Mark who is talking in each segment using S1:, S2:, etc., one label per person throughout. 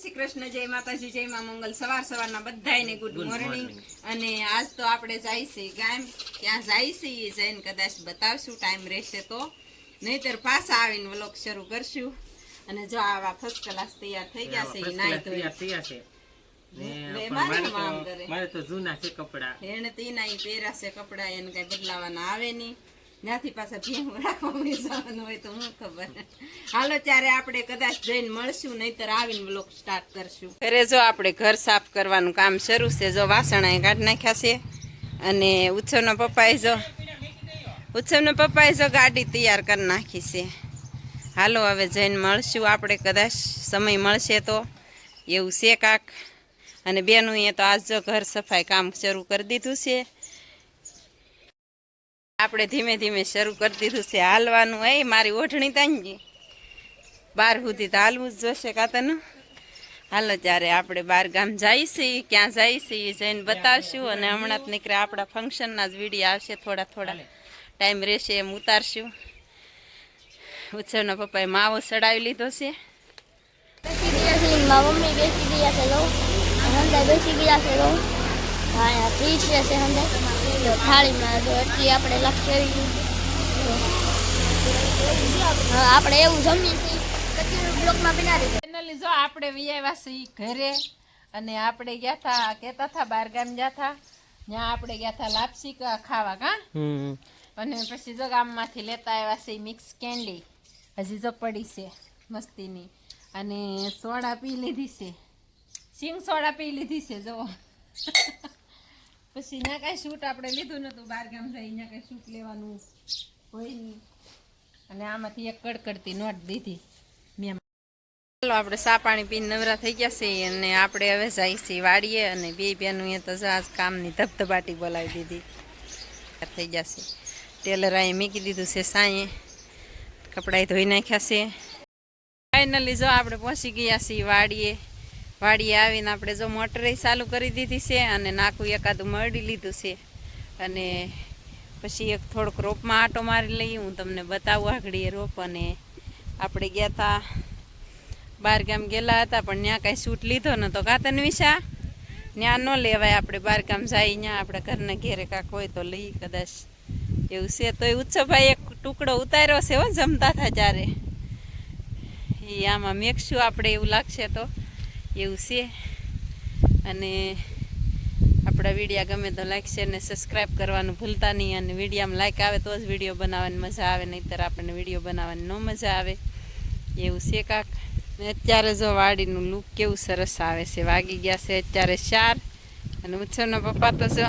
S1: શ્રી કૃષ્ણ જય માતાજી જય મા મંગલ. સવાર સવારના બધાને ગુડ મોર્નિંગ અને આજ તો આપણે જાય છે ગામ. ત્યાં જાય છે એ જઈને કદાચ બતાવશું ટાઈમ રહેશે તો. નહીતર પાછા આવીને વ્લોગ શરૂ કરશું. અને જો આવા ફર્સ્ટ ક્લાસ તૈયાર થઈ ગયા છે નાઈ તો
S2: તૈયાર છે.
S1: મારે
S2: તો- તો જૂના છે કપડા.
S1: એને તીના ઈ પહેરાશે કપડા એને કઈ બદલાવાના આવે નહીં. ત્યાંથી પાછા ભેહું રાખવા મળી જવાનું હોય તો હું ખબર. હાલો, ત્યારે આપણે કદાચ જઈને મળશું, નહીતર આવીને બ્લોક સ્ટાર્ટ કરશું. ઘરે જો આપણે ઘર સાફ કરવાનું કામ શરૂ છે, જો વાસણ અહીં કાઢી નાખ્યા છે. અને ઉત્સવના પપ્પાએ જો, ઉત્સવના પપ્પાએ જો ગાડી તૈયાર કરી નાખી છે. હાલો, હવે જઈને મળશું. આપણે કદાચ સમય મળશે તો. એવું છે કાક. અને બેનું એ તો આજ જો ઘર સફાઈ કામ શરૂ કરી દીધું છે. આપણે ધીમે ધીમે શરૂ કરી દીધું છે હાલવાનું. એ મારી ઓઢણી તાંજી બાર સુધી તો હાલવું જ જોશે કાતનું હાલો ત્યારે આપણે બાર ગામ જઈએ છીએ ક્યાં જઈએ છીએ જઈને બતાવશું અને હમણાં જ નીકળે આપણા ફંક્શનના જ વીડિયો આવશે, થોડા થોડા ટાઈમ રહેશે એમ ઉતારશું. ઉત્સવના પપ્પાએ માવો ચડાવી લીધો છે.
S3: છે મમ્મી બેસી ગયા છે, લો. બેસી ગયા છે, લો. હા રહેશે હંદે તો થાળીમાં તો એટલી આપણે લખી આપણે એવું જમીએ છીએ. પછી બ્લોકમાં બનાવી
S1: ફાઇનલી જો આપણે વિયાવ્યા છીએ ઘરે અને આપણે ગયા હતા કહેતા હતા બાર ગામ ગયા હતા ત્યાં આપણે ગયા હતા લાપસી કા- ખાવા કા? અને પછી જો ગામમાંથી લેતા આવ્યા છે મિક્સ કેન્ડી હજી જો પડી છે મસ્તીની. અને સોડા પી લીધી છે. સિંગ સોડા પી લીધી છે જો પછી ના કાંઈ શૂટ આપણે લીધું નહોતું બારગામ થઈ ત્યાં કાંઈ શૂટ લેવાનું હોય નહીં અને આમાંથી એક કડકડતી નોટ દીધી. મેં ચાલો, આપણે સા પાણી પીને નવરા થઈ ગયા છે અને આપણે હવે જાય છીએ વાડીએ અને બે બેનું એ તો જ આજ કામની ધબધબાટી બોલાવી દીધી. થઈ ગયા છે ટેલરાએ મીકી દીધું છે સાંયે કપડાં ધોઈ નાખ્યા છે. ફાઇનલી જો આપણે પહોંચી ગયા છીએ વાડીએ. વાડીએ આવીને આપણે જો મોટરે ચાલુ કરી દીધી છે અને નાખું એકાદું મળી લીધું છે. અને પછી એક થોડોક રોપમાં આટો મારી લઈ, હું તમને બતાવું એ રોપ. અને આપણે ગયા હતા બાર ગામ ગયેલા હતા, પણ ત્યાં કાંઈ શૂટ લીધો નતો. કાતન વિશા? ત્યાં ન લેવાય આપણે બાર ગામ જાય ત્યાં આપણે ઘરના ઘેરે કાંક હોય તો લઈ, કદાચ એવું છે. તો એ ઉત્સવભાઈ એક ટુકડો ઉતાર્યો છે હો, જમતા હતા ત્યારે. એ આમાં મેકશું આપણે એવું લાગશે તો. એવું છે. અને આપણા વિડીયા ગમે તો લાઈક શેર ને સબસ્ક્રાઈબ કરવાનું ભૂલતા નહીં. અને વિડીયામાં લાઈક આવે તો જ વીડિયો બનાવવાની મજા આવે, નહીંતર આપણને વીડિયો બનાવવાની ન મજા આવે. એવું છે કાક. અત્યારે જો વાડીનું લુક કેવું સરસ આવે છે. વાગી ગયા છે અત્યારે ચાર. અને ઉત્સવના પપ્પા તો જો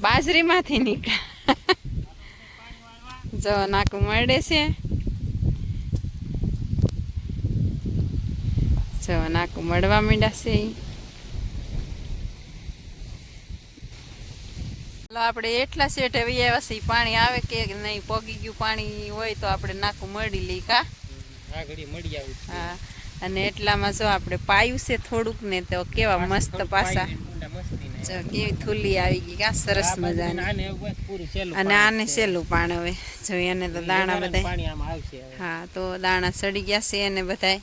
S1: બાજરીમાંથી નીકળ્યા. જો નાકું મળે છે. જો નાકું મળવા માંડ્યા છે આપણે એટલા સેટ એવી આવ્યા છે પાણી આવે કે નહીં પોગી ગયું પાણી હોય તો આપણે નાકું મળી લઈ કા. હા અને એટલામાં જો આપણે પાયું છે થોડુંક ને તો કેવા મસ્ત પાસા. જો કેવી થુલી આવી ગઈ કા સરસ મજાની અને આને
S2: છે.
S1: સહેલું પાણ હવે જો એને તો દાણા બધા
S2: પાણી આમાં આવશે હવે.
S1: હા તો દાણા સડી ગયા છે એને બધાય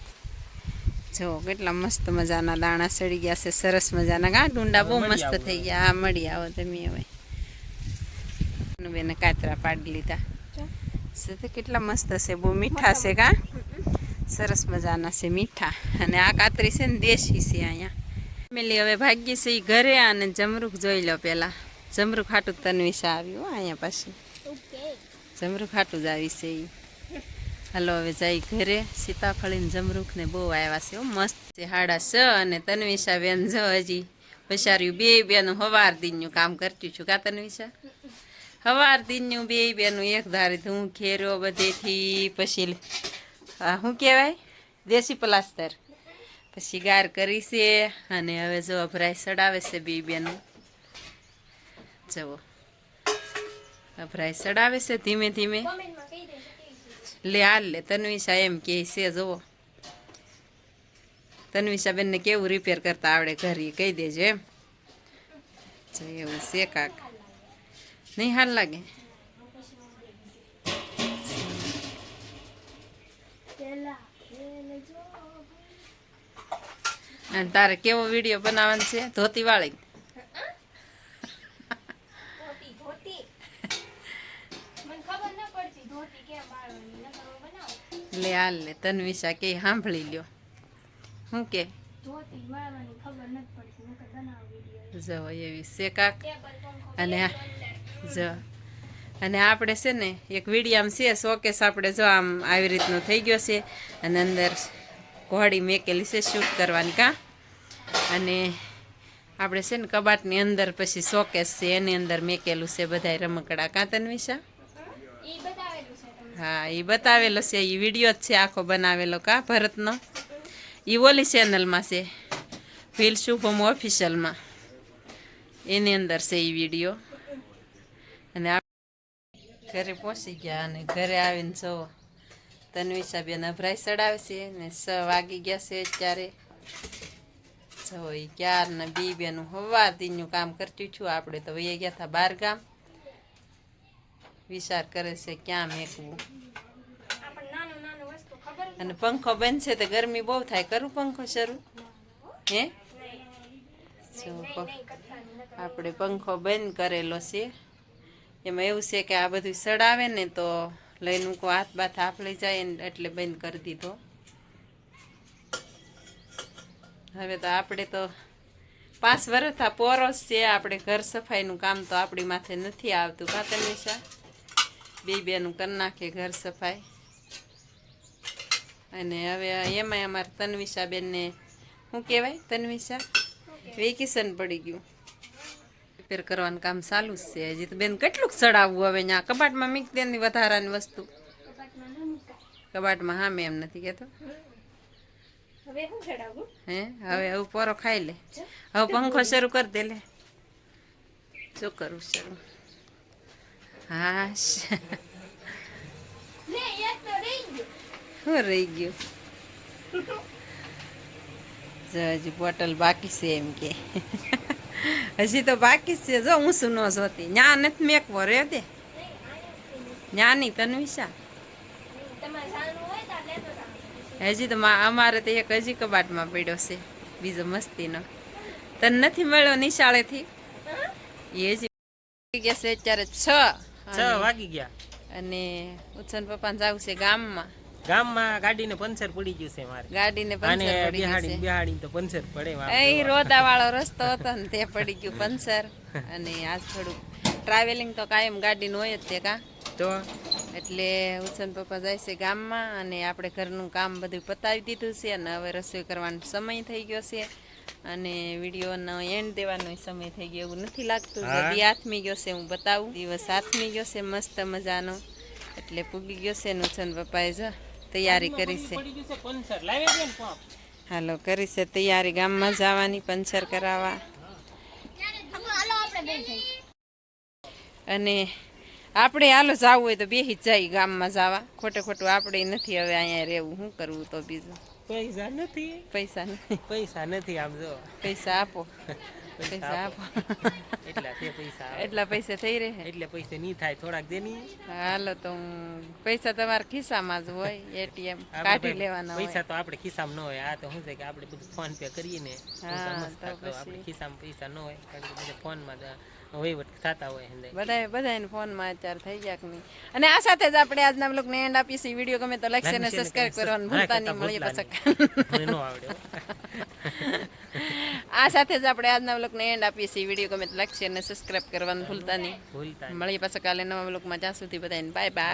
S1: જો કેટલા મસ્ત મજાના દાણા સડી ગયા છે સરસ મજાના. કા ડુંડા બહુ મસ્ત થઈ ગયા. હા મળી આવો તમે હવે. બેને કાતરા પાડી લીધા. કેટલા મસ્ત છે બહુ મીઠા છે કા સરસ મજાના છે મીઠા. અને આ કાતરી છે ને દેશી છે અહીંયા. ફેમિલી હવે ભાગ્ય છે એ ઘરે અને જમરૂખ જોઈ લો પહેલાં જમરૂખ ખાટું તનવિશા આવ્યું હો અહીંયા પાછી. જમરૂખ ખાટું જ આવી છે ઈ. હાલો, હવે જાય ઘરે. સીતાફળી જમરૂખને બહુ આવ્યા છે મસ્ત છે, હાડા સ અને તન્વિશા બેન જો હજી. પછાર્યું બે બેનું હવાર દિનનું કામ કરતી છું કા તન્વિશા હવાર દિનનું બે બેનું એક ધારી હું ઘેરો બધેથી, પછી શું કહેવાય? દેશી પ્લાસ્ટર પછી ગાર કરી છે અને હવે જો અભરાય સડાવે છે બે બેનું. જવો અભરાય સડાવે છે ધીમે ધીમે. લે હાલ લે તન્વિશા એમ કે છે, જુઓ. તન્વિશા બેનને કેવું રિપેર કરતા આવડે ઘરે, કહી દેજો એમ. એવું છે કાક. નહીં હાલ લાગે. અને તારે કેવો વીડિયો બનાવવાનો છે? ધોતી વાળી
S3: ધોતી ધોતી મને ખબર ન પડતી ધોતી કેમ બાળવાની નકર હું બનાવું
S1: લે હાલ લે તન્વિશા કે સાંભળી લ્યો. શું કે? જો એવી છે કાક. અને જો. અને આપણે છે ને, એક વિડીયામ છે શોકેસ આપણે જો આમ આવી રીતનું થઈ ગયો છે. અને અંદર ઘોડી મેકેલી છે શૂટ કરવાની કા. અને આપણે છે ને, કબાટની અંદર પછી શોકેસ છે, એની અંદર મેકેલું છે બધાય રમકડા. કાં તન્વિશા
S3: ઈ બતાવેલું છે તમને
S1: હા એ બતાવેલો છે એ વીડિયો જ છે આખો બનાવેલો કા, ભરતનો. એ ઓલી ચેનલમાં છે ફીલ શુભમ ઓફિશિયલમાં એની અંદર છે એ વીડિયો. અને ઘરે પહોંચી ગયા અને ઘરે આવીને જો તન્વિષાબેન અભરાઈ ચડાવે છે ને સ વાગી ગયા છે અત્યારે. જો એ ક્યારના બી બેનું હવા દીનું કામ કરતી છું. આપણે તો વહી ગયા હતા બાર ગામ. વિચાર કરે છે ક્યાં મેકવું? અને પંખો બંધ છે તો ગરમી બહુ થાય. કરું પંખો શરૂ? હે? આપણે પંખો બંધ કરેલો છે. એમાં એવું છે કે આ બધું સડાવે ને તો લઈને મૂકો હાથ બાથ આપલી જાય ને એટલે બંધ કરી દીધો. હવે તો આપણે તો પાંચ વર્ષ આ પોરોસ છે. આપણે ઘર સફાઈનું કામ તો આપણી માથે નથી આવતું. કાં તનિષા બે બેનું કરી નાખીએ ઘર સફાઈ. અને હવે એમાંય અમારે તન્વિષાબેનને શું કહેવાય તન્વિષા? વેકેશન પડી ગયું. રિપેર કરવાનું કામ ચાલુ જ છે. હજી તો બેન કેટલુંક ચડાવવું હવે ત્યાં કબાટમાં મીક દેની વધારાની વસ્તુ. કબાટમાં હા મેં એમ નથી કહેતો. હે હવે હવે પોરો ખાઈ લે. હવે પંખો શરૂ કરી દે લે. શું કરું શરૂ? હા શ-
S3: રહી ગયું
S1: હજી બોટલ બાકી છે એમ કે. હજી તો બાકી છે. જો હું શું ન જોતી. ન્યા નથી મેકવો રે દે ન્યા નહીં હજી તો અમારે તો એક હજી કબાટમાં પડ્યો છે. બીજો મસ્તીનો. તને નથી મળ્યો નિશાળેથી? એ હજી ગયા છે અત્યારે છ.
S2: છ વાગી ગયા.
S1: અને ઉત્સન પપ્પા જવું છે ગામમાં.
S2: ગામમાં ગાડીને પંચર પડી ગયું છે મારે.
S1: ગાડીને પંચર પડી ગયું છે.
S2: બિહાડી તો પંચર પડે
S1: એ રોદા વાળો રસ્તો હતો ને તે પડી ગયું પંચર. અને આજ થોડુંક ટ્રાવેલિંગ તો કાયમ ગાડીનું હોય જ તે કા.
S2: તો?
S1: એટલે ઉત્સન પપ્પા જાય છે ગામમાં અને આપણે ઘરનું કામ બધું પતાવી દીધું છે અને હવે રસોઈ કરવાનો સમય થઈ ગયો છે. અને વિડીયોનો એન્ડ દેવાનો સમય થઈ ગયો. એવું નથી લાગતું. જલ્દી હાથમી ગયો છે હું બતાવું. દિવસ હાથમી ગયો છે મસ્ત મજાનો. એટલે પૂગી ગયો છે ને પપ્પાએ જો તૈયારી કરી છે.
S2: દે
S1: હાલો કરી છે તૈયારી. ગામમાં જવાની પંચર કરાવવા. અને આપણે હાલો જવું હોય તો બેસી જ જાય ગામમાં જવા. ખોટે ખોટું આપણે નથી હવે અહીંયા રહેવું. શું કરવું તો બીજું?
S2: પૈસા નથી.
S1: પૈસા નથી.
S2: પૈસા નથી આમ જો.
S1: પૈસા આપો. પૈસા આપો.
S2: એટલા.
S1: એટલા પૈસા થઈ રહે
S2: એટલે પૈસા નહીં થાય થોડાક દેની.
S1: હાલો તો પૈસા તમારા ખિસ્સામાં જ હોય એટીએમ કાઢી લેવાના
S2: પૈસા તો આપણે ખિસ્સામાં ન હોય. આ તો શું છે કે આપણે બધું ફોન પે કરીએ ને આપણે ખિસ્સામાં પૈસા ન હોય કારણ કે ફોનમાં વહીવટ થતા હોય
S1: બધા બધાને ફોનમાં અત્યારે થઈ ગયા કે નહીં. અને આ સાથે જ આપણે આજના બ્લોગને એન્ડ આપીએ છીએ. વીડિયો ગમે તો લાઈક શેર અને
S2: અને
S1: કરવાનું ભૂલતા નહીં. મળીએ પછી.
S2: નહીં. ન આવડે.
S1: આ સાથે જ આપણે આજના વ્લોગને એન્ડ આપીએ છીએ. વીડિયો ગમે તો લાઈક શેર અને સબસ્ક્રાઇબ કરવાનું ભૂલતા નહીં. મળીએ પાછા કાલે નવા વ્લોગમાં. જ્યાં સુધી બધાને બાય બાય